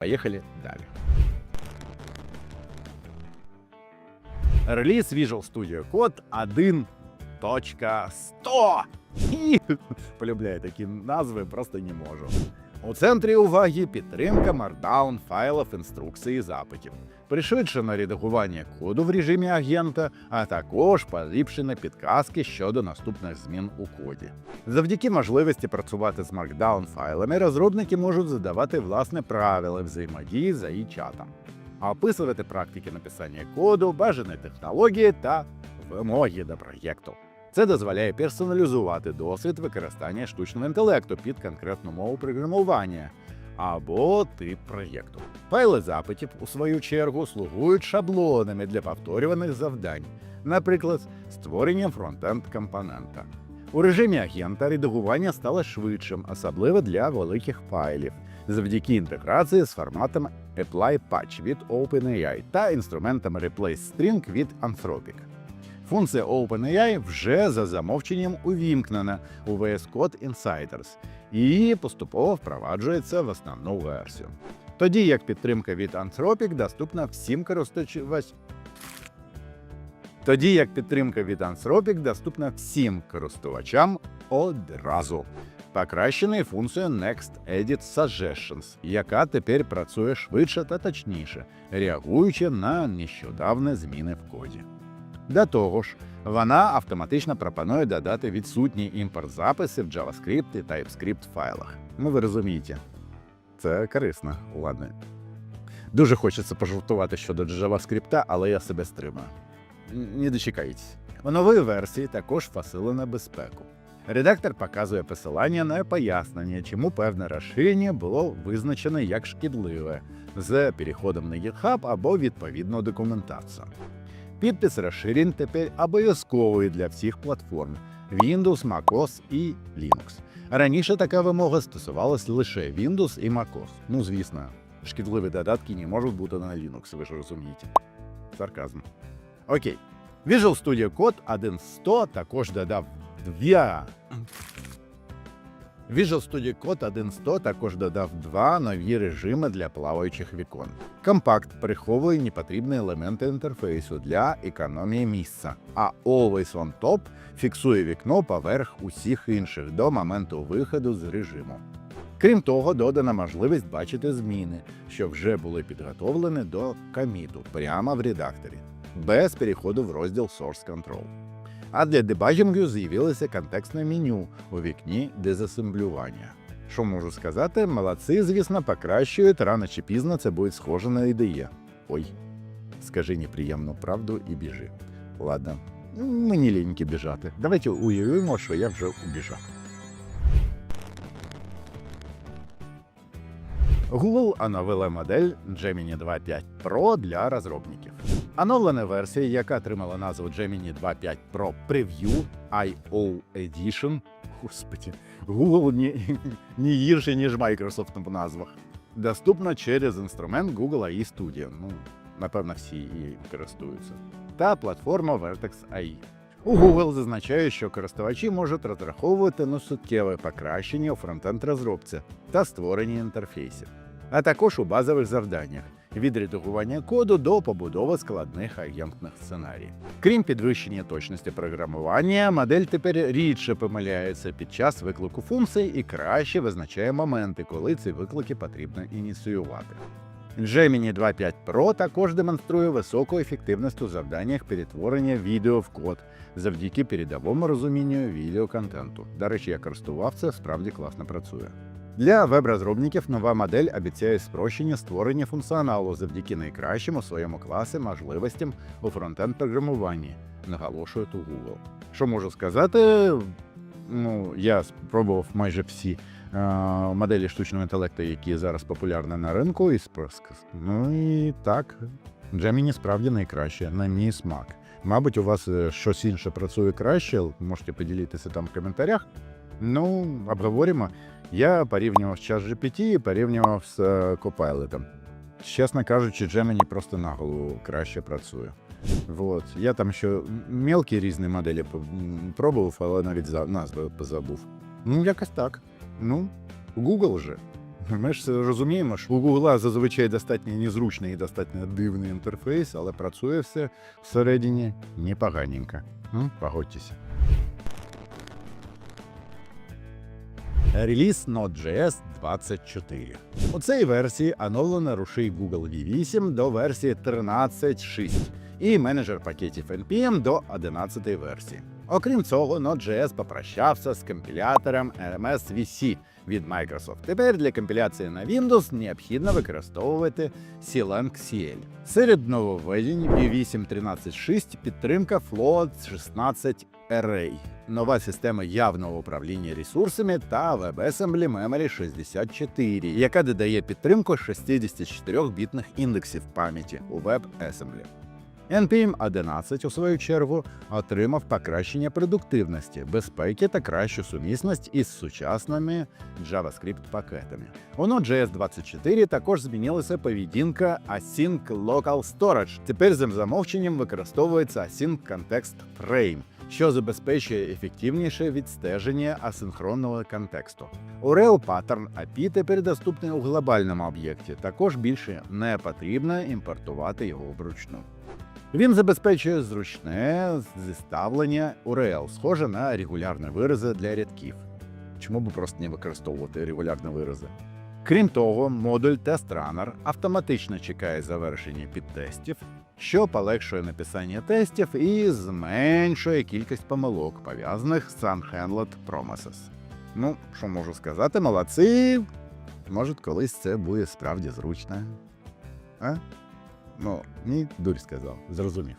Поїхали далі. Реліз Visual Studio Code 1.100. І полюбляю такі назви, просто не можу. У центрі уваги підтримка Markdown файлів інструкцій і запитів, пришвидшене редагування коду в режимі агента, а також поліпшені підказки щодо наступних змін у коді. Завдяки можливості працювати з Markdown файлами, розробники можуть задавати власне правила взаємодії за і чатом, описувати практики написання коду, бажані технології та вимоги до проєкту. Це дозволяє персоналізувати досвід використання штучного інтелекту під конкретну мову програмування або тип проєкту. Файли запитів, у свою чергу, слугують шаблонами для повторюваних завдань, наприклад, створення фронтенд компонента. У режимі агента редагування стало швидшим, особливо для великих файлів, завдяки інтеграції з форматом Apply Patch від OpenAI та інструментом Replace String від Anthropic. Функція OpenAI вже за замовченням увімкнена у VS Code Insiders і поступово впроваджується в основну версію. Тоді як підтримка від Anthropic доступна всім користувачам. Тоді як підтримка від Anthropic доступна всім користувачам одразу. Покращеною функцією Next Edit Suggestions, яка тепер працює швидше та точніше, реагуючи на нещодавні зміни в коді. До того ж, вона автоматично пропонує додати відсутній імпорт записів в JavaScript і TypeScript файлах. Ну, ви розумієте, це корисно, ладно. Дуже хочеться пожартувати щодо JavaScript, але я себе стримаю. Не дочекайтесь. У новій версії також посилена безпеку. Редактор показує посилання на пояснення, чому певне розширення було визначене як шкідливе з переходом на GitHub або відповідну документацію. Підпис розширень тепер обов'язковий для всіх платформ Windows, MacOS і Linux. Раніше така вимога стосувалась лише Windows і MacOS. Ну, звісно, шкідливі додатки не можуть бути на Linux, ви ж розумієте. Сарказм. Окей. Visual Studio Code 1.100 також додав дві. Visual Studio Code 1.100 також додав два нові режими для плаваючих вікон. Компакт приховує непотрібні елементи інтерфейсу для економії місця, а Always on Top фіксує вікно поверх усіх інших до моменту виходу з режиму. Крім того, додана можливість бачити зміни, що вже були підготовлені до коміту прямо в редакторі, без переходу в розділ Source Control. А для дебагінгу з'явилося контекстне меню у вікні дезасемблювання. Що можу сказати, молодці, звісно, покращують, рано чи пізно це буде схоже на ідея. Ой, скажи неприємну правду і біжи. Ладно, мені ліньки біжати. Давайте уявимо, що я вже убіжав. Google оновила модель Gemini 2.5 Pro для розробників. Оновлена версія, яка отримала назву Gemini 2.5 Pro Preview IO Edition. Господи, Google не, не гірше, ніж Microsoft в назвах. Доступна через інструмент Google AI Studio. Ну, напевно, всі її користуються. Та платформа Vertex AI. У Google зазначає, що користувачі можуть розраховувати на суттєве покращення у фронтенд розробці та створенні інтерфейсів, а також у базових завданнях від редагування коду до побудови складних агентних сценаріїв. Крім підвищення точності програмування, модель тепер рідше помиляється під час виклику функцій і краще визначає моменти, коли ці виклики потрібно ініціювати. Gemini 2.5 Pro також демонструє високу ефективність у завданнях перетворення відео в код завдяки передовому розумінню відеоконтенту. До речі, я користував це, справді класно працює. Для веб-розробників нова модель обіцяє спрощення створення функціоналу завдяки найкращим у своєму класі можливостям у фронтенд програмуванні, наголошують у Google. Що можу сказати? Ну, я спробував майже всі е, моделі штучного інтелекту, які зараз популярні на ринку, і спрос- Ну і так, Gemini справді найкраще, на мій смак. Мабуть, у вас е, щось інше працює краще, можете поділитися там в коментарях. Ну, обговоримо. Я порівнював з ChatGPT і порівнював з Copilot. Чесно кажучи, Gemini просто на голову краще працює. Вот. Я там ще мелкі різні моделі пробував, але навіть назви позабув. Ну, якось так. Ну, Google же. Ми ж розуміємо, що у Google зазвичай достатньо незручний і достатньо дивний інтерфейс, але працює все всередині непоганенько. М? Погодьтеся. Реліз Node.js 24. У цій версії оновлено рушій Google V8 до версії 13.6 і менеджер пакетів NPM до 11 версії. Окрім цього, Node.js попрощався з компілятором RMS VC від Microsoft. Тепер для компіляції на Windows необхідно використовувати CLang CL. Серед нововведень V8 13.6 підтримка Float 16 Array, нова система явного управління ресурсами та WebAssembly Memory 64, яка додає підтримку 64-бітних індексів пам'яті у WebAssembly. NPM 11, у свою чергу, отримав покращення продуктивності, безпеки та кращу сумісність із сучасними JavaScript-пакетами. У Node.js 24 також змінилася поведінка Async Local Storage. Тепер за замовченням використовується Async Context Frame, що забезпечує ефективніше відстеження асинхронного контексту. URL Pattern API тепер доступний у глобальному об'єкті, також більше не потрібно імпортувати його вручну. Він забезпечує зручне зіставлення URL, схоже на регулярні вирази для рядків. Чому б просто не використовувати регулярні вирази? Крім того, модуль TestRunner автоматично чекає завершення підтестів, що полегшує написання тестів і зменшує кількість помилок, пов'язаних з Unhandled Promises. Ну, що можу сказати, молодці. Може, колись це буде справді зручно. А? Ну, ні, дурь сказав, зрозумів.